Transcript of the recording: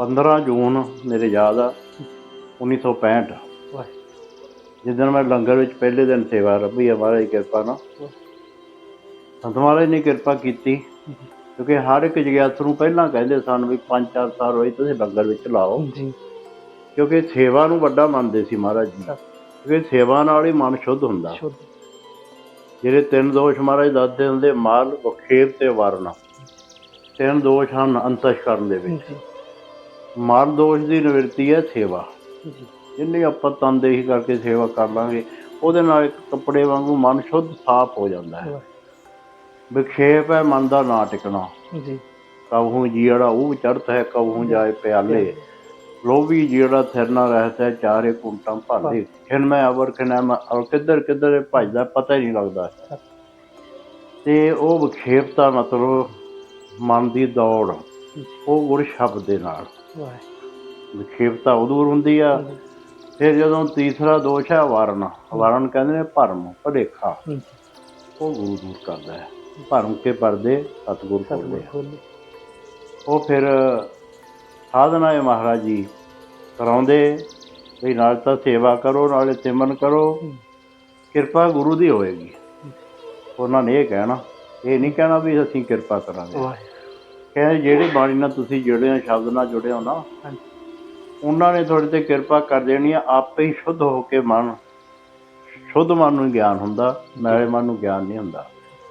15 ਜੂਨ ਮੇਰੇ ਯਾਦ ਆ 1965 ਵਾਹ ਜਿੱਦਣ ਮੈਂ ਲੰਗਰ ਵਿੱਚ ਪਹਿਲੇ ਦਿਨ ਸੇਵਾ ਰੱਬੀ ਆ ਮਹਾਰਾਜ ਦੀ ਕਿਰਪਾ ਨਾਲ। ਸੰਤ ਮਹਾਰਾਜ ਨੇ ਕਿਰਪਾ ਕੀਤੀ ਕਿਉਂਕਿ ਹਰ ਇੱਕ ਜਗਿਆਸੂ ਨੂੰ ਪਹਿਲਾਂ ਕਹਿੰਦੇ ਸਨ ਵੀ 5-4 ਸਾਲ ਹੋਏ ਤੁਸੀਂ ਲੰਗਰ ਵਿੱਚ ਲਾਓ। ਜੀ। ਕਿਉਂਕਿ ਸੇਵਾ ਨੂੰ ਵੱਡਾ ਮੰਨਦੇ ਸੀ ਮਹਾਰਾਜ ਜੀ। ਕਿਉਂਕਿ ਸੇਵਾ ਨਾਲ ਹੀ ਮਨ ਸ਼ੁੱਧ ਹੁੰਦਾ। ਜਿਹੜੇ ਤਿੰਨ ਦੋਸ਼ ਮਹਾਰਾਜ ਦੱਸਦੇ ਹੁੰਦੇ ਮਾਲ ਵਖੇਰ ਤੇ ਵਰਨ। ਤਿੰਨ ਦੋਸ਼ ਹਨ ਅੰਤਸ਼ਕਰਨ ਦੇ ਵਿੱਚ। ਮਾਲ ਦੋਸ਼ ਦੀ ਨਿਵਰਤੀ ਹੈ ਸੇਵਾ। ਜਿੰਨੀ ਆਪਾਂ ਤਨਦੇਹੀ ਕਰਕੇ ਸੇਵਾ ਕਰ ਲਾਂਗੇ ਉਹਦੇ ਨਾਲ ਇੱਕ ਕੱਪੜੇ ਵਾਂਗੂ ਮਨ ਸ਼ੁੱਧ ਸਾਫ਼ ਹੋ ਜਾਂਦਾ ਹੈ। ਵਿਖੇਪ ਹੈ ਮਨ ਦਾ ਨਾ ਟਿਕਣਾ। ਜੀ। ਕਬਹੂ ਜੀੜਾ ਉਹ ਚੜਤ ਹੈ ਕਬਹੂ ਜਾਏ ਪਿਆਲੇ। ਲੋਭੀ ਜਿਹੜਾ ਥਿਰ ਨਾ ਰਹਤਾ ਹੈ ਚਾਰੇ ਕੁੰਟਾਂ ਭਾਲੇ ਖਿਨ ਮੈਂ ਅਵਰ ਖਿਨ ਮੈਂ ਔਰ ਕਿੱਧਰ ਕਿੱਧਰ ਭਜਦਾ ਪਤਾ ਹੀ ਨਹੀਂ ਲੱਗਦਾ। ਤੇ ਉਹ ਵਿਖੇਪਤਾ ਮਤਲਬ ਮਨ ਦੀ ਦੌੜ। ਉਹ ਗੁਰ ਸ਼ਬਦ ਦੇ ਨਾਲ। ਵਾਹ ਵਿਖੇਪਤਾ ਉਦੋਂ ਹੁੰਦੀ ਆ ਫਿਰ ਜਦੋਂ ਤੀਸਰਾ ਦੋਸ਼ ਹੈ ਵਾਰਨ ਵਾਰਨ ਕਹਿੰਦੇ ਨੇ ਭਰਮ ਭਲੇਖਾ। ਉਹ ਗੁਰੂ ਦੂਰ ਕਰਦਾ ਹੈ। ਭਰਮ ਕੇ ਪਰਦੇ ਸਤਿਗੁਰ ਖੋਲ੍ਹਦੇ ਆ ਖੋਲ ਉਹ ਫਿਰ ਸਾਧਨਾ ਹੈ ਮਹਾਰਾਜ ਜੀ ਕਰਾਉਂਦੇ ਵੀ ਨਾਲ ਤਾਂ ਸੇਵਾ ਕਰੋ ਨਾਲੇ ਸਿਮਰਨ ਕਰੋ। ਕਿਰਪਾ ਗੁਰੂ ਦੀ ਹੋਏਗੀ। ਉਹਨਾਂ ਨੇ ਇਹ ਕਹਿਣਾ। ਇਹ ਨਹੀਂ ਕਹਿਣਾ ਵੀ ਅਸੀਂ ਕਿਰਪਾ ਕਰਾਂਗੇ। ਕਹਿੰਦੇ ਜਿਹੜੇ ਬਾਣੀ ਨਾਲ ਤੁਸੀਂ ਜੁੜੇ ਹੋ ਸ਼ਬਦ ਨਾਲ ਜੁੜੇ ਹੋ ਨਾ ਉਹਨਾਂ ਨੇ ਤੁਹਾਡੇ ਤੇ ਕਿਰਪਾ ਕਰ ਦੇਣੀ ਆ ਆਪੇ ਹੀ ਸ਼ੁੱਧ ਹੋ ਕੇ ਮਨ ਸ਼ੁੱਧ ਮਨ ਨੂੰ ਗਿਆਨ ਹੁੰਦਾ ਨਾਲੇ ਮਨ ਨੂੰ ਗਿਆਨ ਨਹੀਂ ਹੁੰਦਾ।